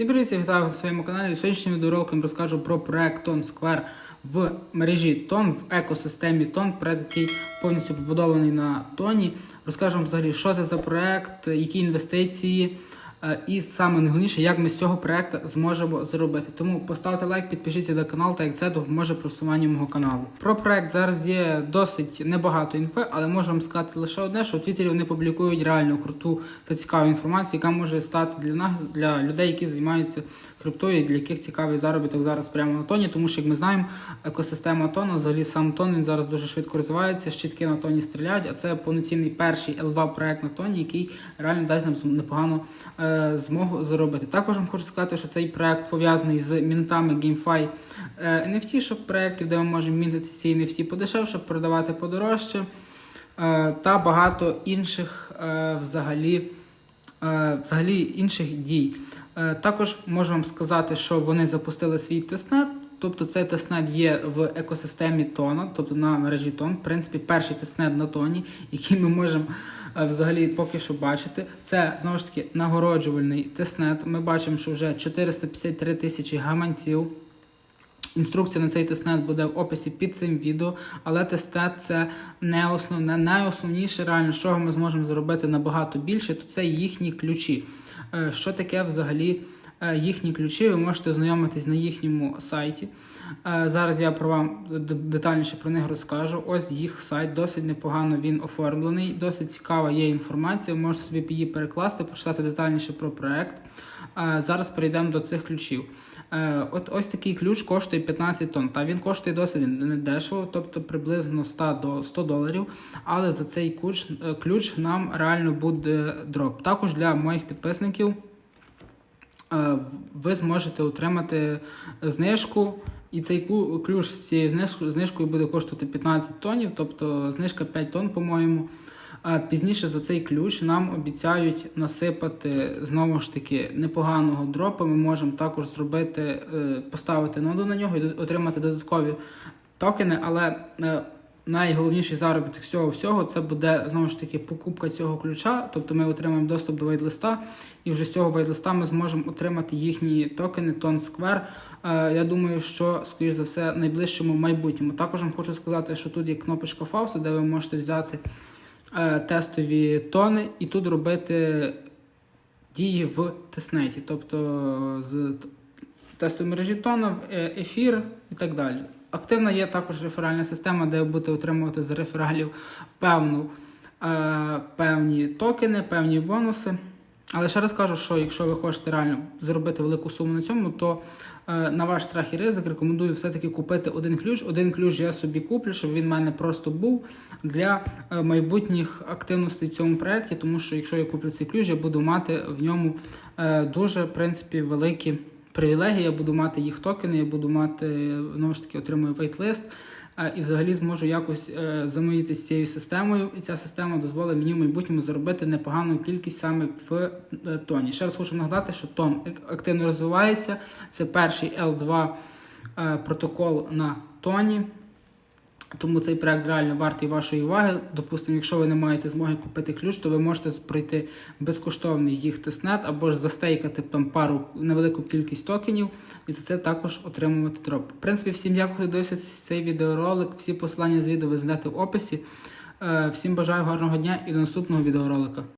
Всім привіт, я вітаю вас на своєму каналі. В сьогоднішньому відеороликом розкажу про проект Тон Square в мережі Тон в екосистемі Тон, проект, який повністю побудований на тоні. Розкажу вам взагалі, що це за проект, які інвестиції. Е, І саме найголовніше, як ми з цього проекту зможемо зробити. Тому поставте лайк, підпишіться на канал, так як це допоможе просуванню мого каналу. Про проект зараз є досить небагато інфи, але можу вам сказати лише одне, що в Твіттері вони публікують реально круту та цікаву інформацію, яка може стати для нас для людей, які займаються криптою, і для яких цікавий заробіток зараз прямо на тоні. Тому що, як ми знаємо, екосистема тону, взагалі сам тон він зараз дуже швидко розвивається. Щитки на тоні стріляють, а це повноцінний перший L2 проект на тоні, який реально дасть нам непогану е, змогу заробити. Також вам хочу сказати, що цей проект пов'язаний з мінтами GameFi е, NFT, щоб проєктів, де ми можемо мінтити ці NFT подешевше, продавати подорожче. Е, та багато інших е, взагалі, е, взагалі інших дій. Е, Також можу вам сказати, що вони запустили свій тестнет. Тобто цей тестнет є в екосистемі Тона, тобто на мережі Тон. В принципі, перший тестнет на тоні, який ми можемо е, взагалі поки що бачити. Це знову ж таки нагороджувальний тестнет. Ми бачимо, що вже 453 тисячі гаманців. Інструкція на цей тестнет буде в описі під цим відео, але тестнет це не основне, найосновніше реально, чого ми зможемо зробити набагато більше, то це їхні ключі. Е, Що таке взагалі їхні ключі? Ви можете ознайомитись на їхньому сайті. Е, Зараз я про вам детальніше про них розкажу. Ось їх сайт, досить непогано він оформлений, досить цікава є інформація. Ви можете собі її перекласти, почитати детальніше про проект. Е, Зараз перейдемо до цих ключів. Е, От ось такий ключ коштує 15 тонн. Та він коштує досить недешево, тобто приблизно 100 до 100 доларів. Але за цей ключ, е, ключ нам реально буде дроп. Також для моїх підписників е, ви зможете отримати знижку. І цей ключ з цією знижкою буде коштувати 15 тонів, тобто знижка 5 тонн, по-моєму. Пізніше за цей ключ нам обіцяють насипати знову ж таки непоганого дропу. Ми можемо також зробити, е, поставити ноду на нього і отримати додаткові токени, але е, найголовніший заробіток всього всього це буде знову ж таки покупка цього ключа. Тобто ми отримаємо доступ до вайдлиста, і вже з цього вайдлиста ми зможемо отримати їхні токени Тон Square. Е, Я думаю, що скоріш за все в найближчому майбутньому. Також вам хочу сказати, що тут є кнопочка Фауса, де ви можете взяти е, тестові тони і тут робити дії в тестнеті, тобто з тестової мережі тона, е, ефір і так далі. Активна є також реферальна система, де ви будете отримувати з рефералів певну, е, певні токени, певні бонуси. Але ще раз кажу, що якщо ви хочете реально заробити велику суму на цьому, то е, на ваш страх і ризик рекомендую все-таки купити один ключ. Один ключ я собі куплю, щоб він в мене просто був для е, майбутніх активностей в цьому проєкті, тому що якщо я куплю цей ключ, я буду мати в ньому е, дуже в принципі великі привілегії. Я буду мати їх токени, я буду мати знову ж таки отримую вейтлист. І взагалі зможу якось е, з цією системою, і ця система дозволить мені в майбутньому заробити непогану кількість саме в е, тоні. Ще раз хочу нагадати, що тон активно розвивається. Це перший L2 е, протокол на тоні. Тому цей проект реально вартий вашої уваги. Допустимо, якщо ви не маєте змоги купити ключ, то ви можете пройти безкоштовний їх тестнет або ж застейкати там пару невелику кількість токенів і за це також отримувати дроп. В принципі, всім дякую, хто цей відеоролик. Всі посилання з відео ви знайдете в описі. Е, Всім бажаю гарного дня і до наступного відеоролика.